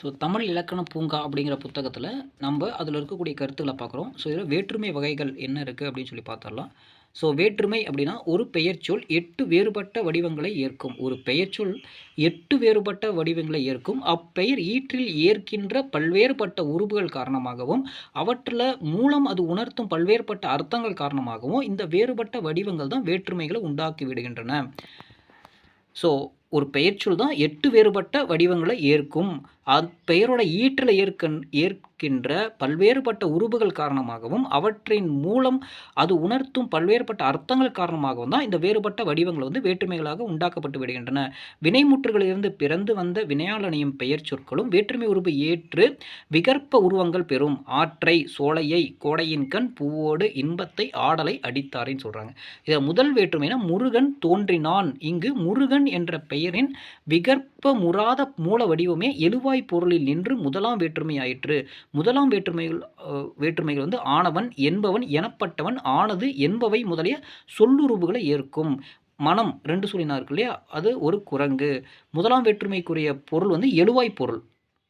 So Tamil இலக்கண பூங்கா அப்படிங்கிற புத்தகத்தில் நம்ம அதில் இருக்கக்கூடிய கருத்துக்களை பார்க்குறோம். ஸோ இதில் வேற்றுமை வகைகள் என்ன இருக்குது அப்படின்னு சொல்லி பார்த்துடலாம். ஸோ வேற்றுமை அப்படின்னா ஒரு பெயர்ச்சொல் எட்டு வேறுபட்ட வடிவங்களை ஏற்கும். ஒரு பெயர்ச்சொல் எட்டு வேறுபட்ட வடிவங்களை ஏற்கும். அப்பெயர் ஈற்றில் ஏற்கின்ற பல்வேறுபட்ட உறுப்புகள் காரணமாகவும் அவற்றில் மூலம் அது உணர்த்தும் பல்வேறுபட்ட அர்த்தங்கள் காரணமாகவும் இந்த வேறுபட்ட வடிவங்கள் தான் வேற்றுமைகளை உண்டாக்கி விடுகின்றன. ஸோ ஒரு பெயர்ச்சொல் தான் எட்டு வேறுபட்ட வடிவங்களை ஏற்கும். அப்பெயரோட ஈற்றில் ஏற்க ஏற்கின்ற பல்வேறுபட்ட உருபுகள் காரணமாகவும் அவற்றின் மூலம் அது உணர்த்தும் பல்வேறுபட்ட அர்த்தங்கள் காரணமாகவும் தான் இந்த வேறுபட்ட வடிவங்கள் வந்து வேற்றுமைகளாக உண்டாக்கப்பட்டு விடுகின்றன. வினைமுற்றுகளிலிருந்து பிறந்து வந்த வினையாளனையும் பெயர் சொற்களும் வேற்றுமை உருபு ஏற்று விகற்ப உருவங்கள் பெறும். ஆற்றை சோலையை கோடையின் கண் பூவோடு இன்பத்தை ஆடலை அடித்தாரின்னு சொல்கிறாங்க இதில் முதல் வேற்றுமைனா முருகன் தோன்றினான். இங்கு முருகன் என்ற பெயரின் விகற்ப முறாத மூல வடிவமே எழுவாய் பொருளில் நின்று முதலாம் வேற்றுமை ஆயிற்று முதலாம் வேற்றுமைகள் வேற்றுமைகள் வந்து ஆனவன் என்பவன் எனப்பட்டவன் ஆனது என்பவை முதலிய சொல்லுருபுகளை ஏற்கும். மனம் ரெண்டு சொல்லினா இருக்கு இல்லையா? அது ஒரு குரங்கு. முதலாம் வேற்றுமைக்குரிய பொருள் வந்து எழுவாய் பொருள்.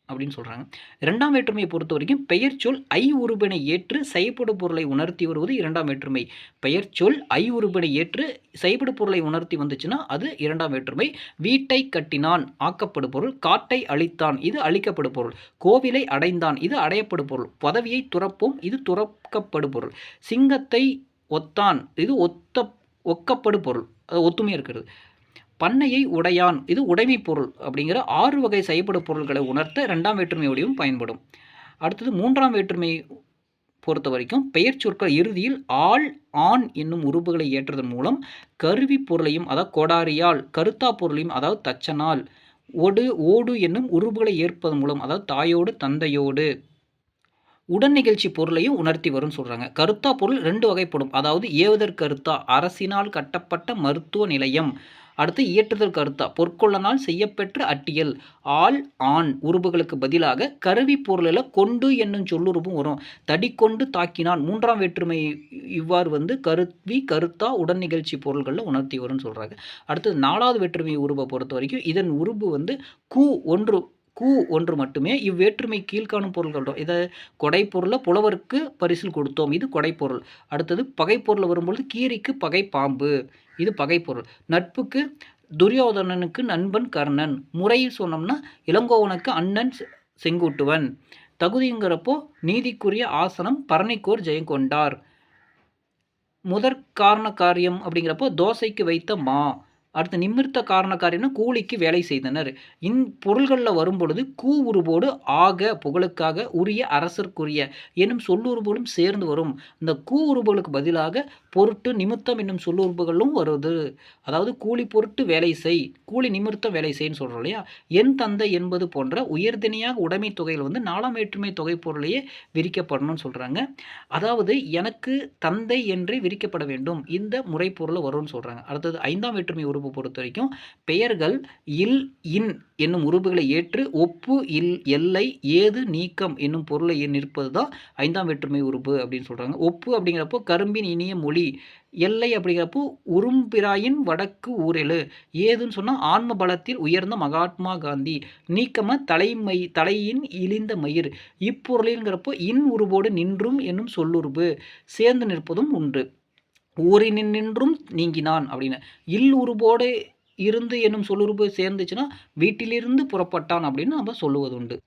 அப்படின்னு சொல்கிறாங்க இரண்டாம் வேற்றுமையை பொறுத்த வரைக்கும் பெயர்ச்சொல் ஐ உருபினை ஏற்று செயற்படு பொருளை உணர்த்தி வருவது இரண்டாம் வேற்றுமை. பெயர்ச்சொல் ஐ உருபினை ஏற்று செயற்படு பொருளை உணர்த்தி வந்துச்சுன்னா அது இரண்டாம் வேற்றுமை. வீட்டை கட்டினான் ஆக்கப்படு பொருள். காட்டை அழித்தான் இது அழிக்கப்படு பொருள். கோவிலை அடைந்தான் இது அடையப்படு பொருள். பதவியை துறப்போம் இது துறக்கப்படு பொருள். சிங்கத்தை ஒத்தான் இது ஒத்த ஒக்கப்படு பொருள். அது ஒத்துமையாக இருக்கிறது. பண்ணையை உடையான். இது உடைமை பொருள் அப்படிங்கிற ஆறு வகை செய்யப்படும் பொருள்களை உணர்த்த ரெண்டாம் வேற்றுமை பயன்படும். அடுத்தது மூன்றாம் வேற்றுமை பொறுத்த வரைக்கும் பெயர் சொற்கள் இறுதியில் ஆள் ஆண் என்னும் உறுப்புகளை ஏற்றதன் மூலம் கருவி பொருளையும் அதாவது கொடாரியால் கருத்தா பொருளையும் அதாவது தச்சனால் ஒடு ஓடு என்னும் உறுப்புகளை ஏற்பதன் மூலம் அதாவது தாயோடு தந்தையோடு உடன் நிகழ்ச்சி பொருளையும் உணர்த்தி வரும்னு சொல்கிறாங்க கருத்தா பொருள் ரெண்டு வகைப்படும். அதாவது ஏவதற்கருத்தா அரசினால் கட்டப்பட்ட மருத்துவ நிலையம் அடுத்து இயற்றுதல் கருத்தா பொற்கொள்ளனால் செய்யப்பெற்ற அட்டியல் ஆள் ஆண் உருபுகளுக்கு பதிலாக கருவி பொருளில் கொண்டு என்னும் சொல்லுருவும் வரும். தடி கொண்டு தாக்கினான் மூன்றாம் வேற்றுமை இவ்வாறு வந்து கருவி கருத்தா உடன் நிகழ்ச்சி பொருள்களில் உணர்த்தி வரும்னு சொல்கிறாங்க அடுத்தது நாலாவது வேற்றுமை உருவை பொறுத்த வரைக்கும் இதன் உருபு வந்து கூ ஒன்று கூ ஒன்று மட்டுமே இவ்வேற்றுமை கீழ்காணும் பொருள்கள் இதை கொடைப்பொருளை புலவருக்கு பரிசில் கொடுத்தோம். இது கொடைப்பொருள். அடுத்தது பகைப்பொருளை வரும்பொழுது கீரிக்கு பகை பாம்பு இது பகைப்பொருள். நட்புக்கு துரியோதனனுக்கு நண்பன் கர்ணன். முறையில் சொன்னோம்னா இளங்கோவனுக்கு அண்ணன் செங்குட்டுவன். தகுதிங்கிறப்போ நீதிக்குரிய ஆசனம் பரணிக்கோர் ஜெயங்கொண்டார் முதற் காரண காரியம் அப்படிங்கிறப்போ தோசைக்கு வைத்த மா. அடுத்து நிமிர்த்த காரண காரியம்னா கூலிக்கு வேலை செய்தனர். இன் பொருள்களில் வரும்பொழுது கூ உருவோடு ஆக புகழுக்காக உரிய அரசர்க்குரிய என்னும் சொல்லுறுப்புகளும் சேர்ந்து வரும். இந்த கூ உருபோலுக்கு பதிலாக பொருட்டு நிமித்தம் என்னும் சொல்லுறுப்புகளும் வருது. அதாவது கூலி பொருட்டு வேலை செய் கூலி நிமித்தம் வேலை செய்ன்னு சொல்கிறோம் இல்லையா? என் தந்தை என்பது போன்ற உயர்திணையாக உடைமை தொகையில் வந்து நாலாம் வேற்றுமை தொகை பொருளையே விரிக்கப்படணும்னு சொல்கிறாங்க அதாவது எனக்கு தந்தை என்றே விரிக்கப்பட வேண்டும். இந்த முறை பொருளை வரும்னு சொல்கிறாங்க அடுத்தது ஐந்தாம் வேற்றுமை உறுப்பு பொறுத்த வரைக்கும் பெயர்கள் இல் இன் என்னும் உறுப்புகளை ஏற்று ஒப்பு இல் எல்லை ஏது நீக்கம் என்னும் பொருளை நிற்பது தான் ஐந்தாம் வேற்றுமை உறுப்பு அப்படின்னு சொல்கிறாங்க ஒப்பு அப்படிங்கிறப்போ கரும்பின் இனிய மொழி எல்லை அப்படிங்கிறப்போ உரும்பிராயின் வடக்கு ஊரெழு ஏதுன்னு சொன்னால் ஆன்ம பலத்தில் உயர்ந்த மகாத்மா காந்தி நீக்கம தலைமை தலையின் இழிந்த மயிர் இப்பொருளின்கிறப்போ இன் உருவோடு நின்றும் என்னும் சொல்லுருபு சேர்ந்து நிற்பதும் உண்டு. ஊரினின் நின்றும் நீங்கினான் அப்படின்னு. இல் உருவோடு இருந்து என்னும் சொல்லுறுப்பு சேர்ந்துச்சுன்னா வீட்டிலிருந்து புறப்பட்டான் அப்படின்னு நம்ம சொல்லுவது உண்டு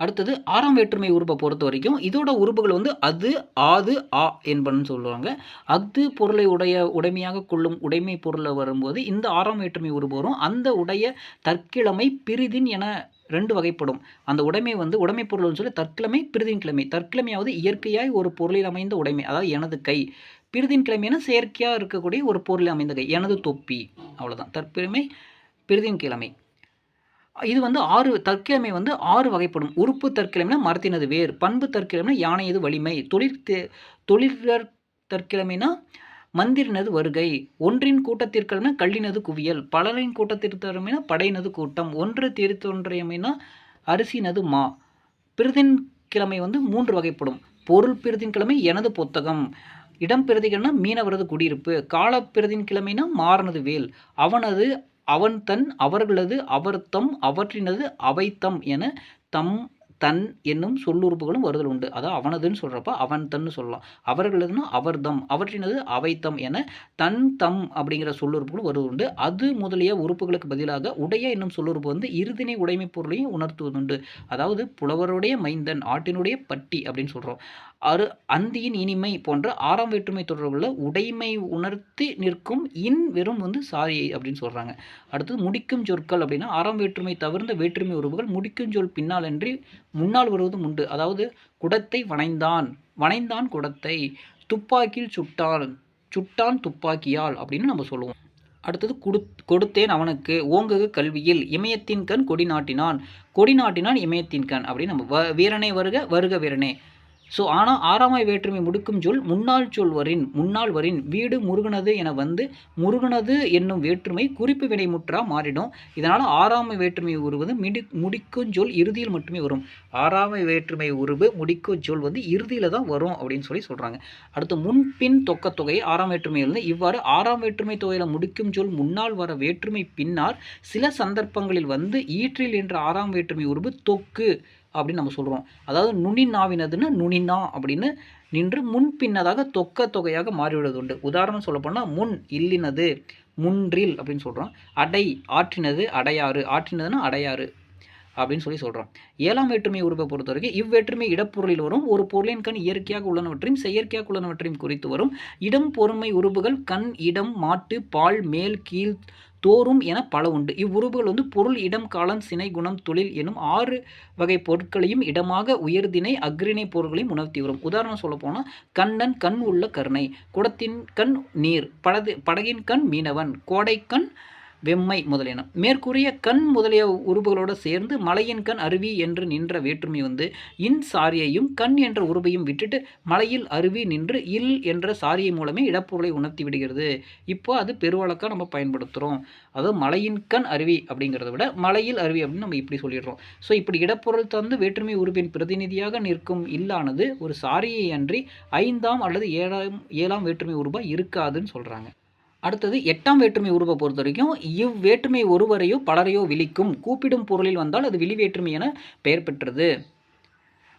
அடுத்தது ஆறாம் வேற்றுமை உறுப்பை பொறுத்த வரைக்கும் இதோட உறுப்புகள் வந்து அது ஆது ஆ என்பன்னு சொல்லுவாங்க. அஃது பொருளை உடைய உடைமையாக கொள்ளும் உடைமை பொருளை வரும்போது இந்த ஆறாம் வேற்றுமை உறுப்பு வரும். அந்த உடைய தற்கிழமை பிரிதின் என ரெண்டு வகைப்படும். அந்த உடைமை வந்து உடைமை பொருள்னு சொல்லி தற்கிழமை பிரிதின் கிழமை. தற்கிழமையாவது இயற்கையாய் ஒரு பொருளில் அமைந்த உடைமை அதாவது எனது கை. பிரிதின் கிழமைனா செயற்கையாக இருக்கக்கூடிய ஒரு பொருள் அமைந்தது. எனது தொப்பி. அவ்வளோதான் தற்பெருமை பிரிதின் கிழமை. இது வந்து ஆறு தற்கிழமை வந்து ஆறு வகைப்படும். உறுப்பு தற்கிழமைனா மரத்தினது வேர் பண்பு தற்கிழமைனா யானையது வலிமை தொழிற் தே- தற்கிழமைனா மந்திரினது வருகை ஒன்றின் கூட்டத்திற்கிழமைனா கல்லினது குவியல் பலரின் கூட்டத்திற்கிழமைனா படையினது கூட்டம் ஒன்று திருத்தொன்றியமைனா அரிசினது மா. பிரிதின் கிழமை வந்து மூன்று வகைப்படும். பொருள் பிரிதின் கிழமை எனது புத்தகம். இடம் பிரதிகள்னா மீனவரது குடியிருப்பு காலப்பிரதின் கிழமைனா மாறனது வேல். அவனது அவன் தன் அவர்களது அவர்தம் அவற்றினது அவைத்தம் என தம் தன் என்னும் சொல்லுறுப்புகளும் வருதல் உண்டு. அதாவது அவனதுன்னு சொல்கிறப்ப அவன் தன்னு சொல்லலாம். அவர்களதுன்னா அவர்தம் அவற்றினது அவைத்தம் என தன் தம் அப்படிங்கிற சொல்லுறுப்புகளும் வருவது உண்டு. அது முதலிய உறுப்புகளுக்கு பதிலாக உடைய என்னும் சொல்லுறுப்பு வந்து இறுதினை உடைமை பொருளையும் உணர்த்துவதுண்டு. அதாவது புலவருடைய மைந்தன் ஆட்டினுடைய பட்டி அப்படின்னு சொல்கிறோம் அரு அந்தியின் இனிமை போன்ற ஆறாம் வேற்றுமை தொடர்புள்ள உடைமை உணர்த்தி நிற்கும் இன் வெறும் வந்து சாரியை அப்படின்னு சொல்கிறாங்க அடுத்தது முடிக்கும் சொற்கள் அப்படின்னா ஆறாம் வேற்றுமை தவிர்ந்த வேற்றுமை உறவுகள் முடிக்கும் சொல் பின்னாலன்றி முன்னால் வருவதும் உண்டு. அதாவது குடத்தை வனைந்தான் வனைந்தான் குடத்தை. துப்பாக்கியில் சுட்டான். சுட்டான் துப்பாக்கியால் அப்படின்னு நம்ம சொல்லுவோம். அடுத்தது கொடு கொடுத்தேன் அவனுக்கு. ஓங்குக கல்வியில். இமயத்தின் கண் கொடி நாட்டினான். கொடி நாட்டினான் இமயத்தின் கண் அப்படின்னு நம்ம வ வீரனே வருக வருக வீரனே. ஸோ ஆனால் ஆறாமை வேற்றுமை முடிக்கும் சொல் முன்னாள் சொல் வரின் முன்னாள் வரின் வீடு முருகனது என வந்து முருகனது என்னும் வேற்றுமை குறிப்பு வினைமுற்றா மாறிடும். இதனால் ஆறாமை வேற்றுமை உருவது மிடி முடிக்கும் சொல் இறுதியில் மட்டுமே வரும். ஆறாமை வேற்றுமை உருவு முடிக்கும் சொல் வந்து இறுதியில் தான் வரும் அப்படின்னு சொல்லி சொல்கிறாங்க அடுத்து முன்பின் தொக்கத்தொகை ஆறாம் வேற்றுமையிலிருந்து இருந்து இவ்வாறு ஆறாம் வேற்றுமை தொகையில் முடிக்கும் சொல் முன்னால் வர வேற்றுமை பின்னால் சில சந்தர்ப்பங்களில் வந்து ஈற்றில் என்ற ஆறாம் வேற்றுமை உருவு தொக்கு. அப்படின்னு நம்ம சொல்கிறோம் அதாவது நுனிநாவினதுன்னு நுனினா அப்படின்னு நின்று முன் பின்னதாக தொக்க தொகையாக மாறிவிடுவது உண்டு. உதாரணம் சொல்லப்போனால் முன் இல்லினது முன்றில் அப்படின்னு சொல்கிறோம் அடை ஆற்றினது அடையாறு ஆற்றினதுன்னா அடையாறு அப்படின்னு சொல்லி சொல்கிறோம் ஏழாம் வேற்றுமை உருவை பொறுத்த வரைக்கும் இவ்வேற்றுமை இடப்பொருளில் வரும். ஒரு பொருளின் கண் இயற்கையாக உள்ளனவற்றையும் செயற்கையாக உள்ளனவற்றையும் குறித்து வரும். இடம் பொறுமை உறுப்புகள் கண் இடம் மாட்டு பால் மேல் கீழ் தோறும் என பல உண்டு. இவ்வுருவுகள் வந்து பொருள் இடம் காலம் சினை குணம் தொழில் எனும் ஆறு வகை பொருட்களையும் இடமாக உயர்தினை அக்ரிணை பொருட்களையும் உணர்த்தி வரும். உதாரணம் சொல்ல போனால் கண்ணன் கண் உள்ள கருணை குடத்தின் கண் நீர் படது படகின் கண் மீனவன் கோடைக்கண் வெம்மை முதலியன மேற்கூறிய கண் முதலிய உறுப்புகளோடு சேர்ந்து மலையின் கண் அருவி என்று நின்ற வேற்றுமை வந்து இன் சாரியையும் கண் என்ற உருவையும் விட்டுட்டு மலையில் அருவி நின்று இல் என்ற சாரியை மூலமே இடப்பொருளை உணர்த்தி விடுகிறது. இப்போ அது பெருவழக்காக நம்ம பயன்படுத்துகிறோம் அதாவது மலையின் கண் அருவி அப்படிங்கிறத விட மலையில் அருவி அப்படின்னு நம்ம இப்படி சொல்லிடுறோம். ஸோ இப்படி இடப்பொருள் தந்து வேற்றுமை உருவின் பிரதிநிதியாக நிற்கும் இல்லானது ஒரு சாரியை அன்றி ஐந்தாம் அல்லது ஏழாம் ஏழாம் வேற்றுமை உருவாக இருக்காதுன்னு சொல்கிறாங்க அடுத்தது எட்டாம் வேற்றுமை உருவை பொறுத்த வரைக்கும் இவ்வேற்றுமை ஒருவரையோ பலரையோ விழிக்கும். கூப்பிடும் பொருளில் வந்தால் அது விழி வேற்றுமை என பெயர் பெற்றது.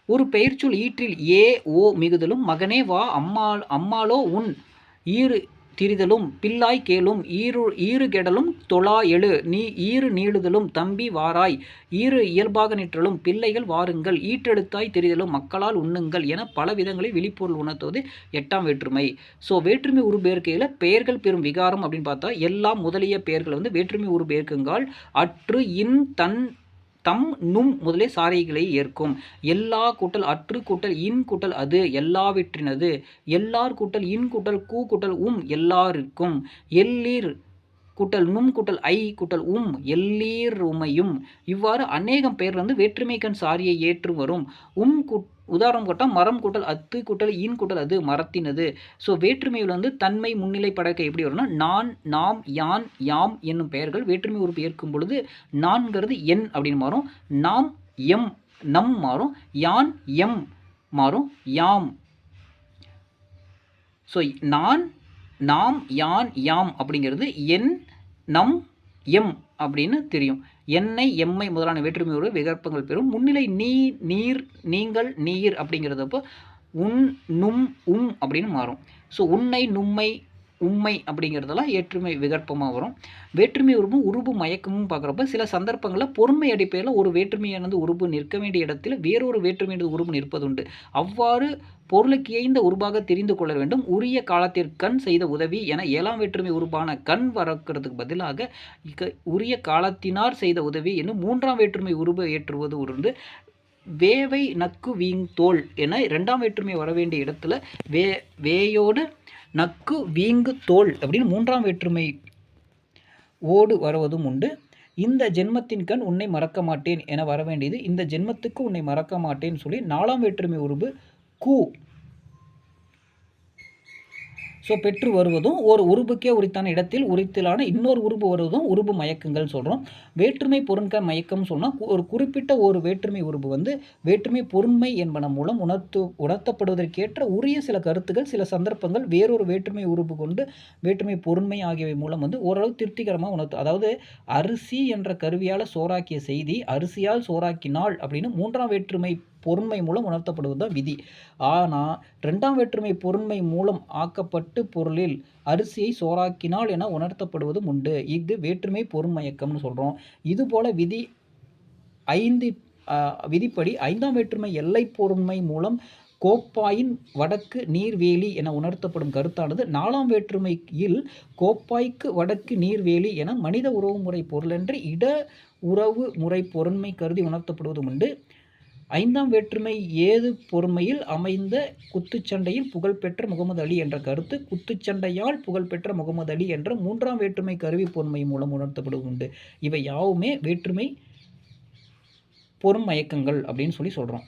ஒரு பெயர்ச்சொல் ஈற்றில் ஏ ஓ மிகுதலும் மகனே வா அம்மா அம்மாளோ உன் ஈறு திரிதலும் பில்லாய் கேளும் ஈரு ஈறு கெடலும் தொழா எழு நீ ஈறு நீளுதலும் தம்பி வாராய் ஈறு இயல்பாக நிற்றலும் பிள்ளைகள் வாருங்கள் ஈற்றெழுத்தாய் தெரிதலும் மக்களால் உண்ணுங்கள் என பல விதங்களில் விழிப்பொருள் உணர்த்துவது எட்டாம் வேற்றுமை. ஸோ வேற்றுமை உருபெயர்க்கையில் பெயர்கள் பெறும் விகாரம் அப்படின்னு பார்த்தா எல்லாம் முதலிய பெயர்கள் வந்து வேற்றுமை உருபெயர்க்குங்கால் அற்று இன் தன் தம் நும் முதலே சாரைகளை ஏற்கும். எல்லா கூட்டல் அற்று கூட்டல் இன் கூட்டல் அது எல்லாவற்றினது. எல்லார் கூட்டல் இன் கூட்டல் கூ கூட்டல் உம் எல்லாருக்கும். எல்லீர் கூட்டல் நும் கூட்டல் ஐ கூட்டல் உம் எல்லீர் உமையும் இவ்வாறு அநேகம் பெயர் வந்து வேற்றுமைக்கண் சாரியை ஏற்று வரும். உம் கூட் உதாரணம் கூட்டம் மரம் கூட்டல் அத்து கூட்டல் ஈன் கூட்டல் அது மரத்தினது. ஸோ வேற்றுமையில் வந்து தன்மை முன்னிலை படக்க எப்படி வரும்னா நான் நாம் யான் யாம் என்னும் பெயர்கள் வேற்றுமை உறுப்பு ஏற்கும் பொழுது நான்கிறது என் அப்படின்னு மாறும். நாம் எம் நம் மாறும். யான் எம் மாறும். யாம். ஸோ நான் நாம் யான் யாம் அப்படிங்கிறது என் நம் எம் அப்படின்னு தெரியும். எண்ணெய் எம்மை முதலான வேற்றுமையோடு விகற்பங்கள் பெறும். முன்னிலை நீ நீர் நீங்கள் நீர் அப்படிங்கிறதப்போ உன் நும் உம் அப்படின்னு மாறும். ஸோ உன்னை நும்மை உண்மை அப்படிங்கிறதெல்லாம் ஏற்றுமை விகற்பமாக வரும். வேற்றுமை உருவும் உருபு மயக்கமும் பார்க்குறப்ப சில சந்தர்ப்பங்களில் பொறுமை அடிப்படையில் ஒரு வேற்றுமையானது உருபு நிற்க வேண்டிய இடத்தில் வேறொரு வேற்றுமையானது உருபு நிற்பதுண்டு. அவ்வாறு பொருளுக்கு இயைந்த உருவாக தெரிந்து கொள்ள வேண்டும். உரிய காலத்திற்கண் செய்த உதவி என ஏழாம் வேற்றுமை உருவான கண் வரக்கிறதுக்கு பதிலாக உரிய காலத்தினார் செய்த உதவி என்னும் மூன்றாம் வேற்றுமை உருவ ஏற்றுவது உருந்து வேவை நக்கு வீங் தோல் என இரண்டாம் வேற்றுமை வர வேண்டிய இடத்துல வே வேயோடு நக்கு வீங்கு தோல் அப்படின்னு மூன்றாம் வேற்றுமை ஓடு வருவதும் உண்டு. இந்த ஜென்மத்தின் கண் உன்னை மறக்க மாட்டேன் என வர வேண்டியது இந்த ஜென்மத்துக்கு உன்னை மறக்க மாட்டேன்னு சொல்லி நாலாம் வேற்றுமை உருவு கூ ஸோ பெற்று வருவதும் ஒரு உருபுக்கே உரித்தான இடத்தில் உரித்திலான இன்னொரு உருபு வருவதும் உருபு மயக்கங்கள் சொல்கிறோம் வேற்றுமை பொருண்க மயக்கம் சொன்னால் ஒரு குறிப்பிட்ட ஒரு வேற்றுமை உருபு வந்து வேற்றுமை பொருண்மை என்பன மூலம் உணர்த்து உணர்த்தப்படுவதற்கேற்ற உரிய சில கருத்துக்கள் சில சந்தர்ப்பங்கள் வேறொரு வேற்றுமை உருபு கொண்டு வேற்றுமை பொருண்மை ஆகியவை மூலம் வந்து ஓரளவு திருப்திகரமாக உணர்த்து அதாவது அரிசி என்ற கருவியால் சோறாக்கிய செய்தி அரிசியால் சோறாக்கினாள் அப்படின்னு மூன்றாம் வேற்றுமை பொருண்மை மூலம் உணர்த்தப்படுவது தான் விதி. ஆனால் ரெண்டாம் வேற்றுமை பொருண்மை மூலம் ஆக்கப்பட்டு பொருளில் அரிசியை சோறாக்கினால் என உணர்த்தப்படுவதும் உண்டு. இது வேற்றுமை பொருண்மயக்கம்னு சொல்கிறோம் இதுபோல விதி ஐந்து விதிப்படி ஐந்தாம் வேற்றுமை எல்லை பொருண்மை மூலம் கோப்பாயின் வடக்கு நீர்வேலி என உணர்த்தப்படும் கருத்தானது நாலாம் வேற்றுமையில் கோப்பாய்க்கு வடக்கு நீர்வேலி என மனித உறவுமுறை பொருளென்று இட உறவு முறை பொருண்மை கருதி உணர்த்தப்படுவதும் உண்டு. ஐந்தாம் வேற்றுமை ஏது பொறுமையில் அமைந்த குத்துச்சண்டையில் புகழ்பெற்ற முகமது அலி என்ற கருத்து? குத்துச்சண்டையால் புகழ்பெற்ற முகமது அலி என்ற மூன்றாம் வேற்றுமை கருவி பொறுமை மூலம் உணர்த்தப்படுவது உண்டு இவை யாவுமே வேற்றுமை பொறுமயக்கங்கள் அப்படின்னு சொல்லி சொல்கிறோம்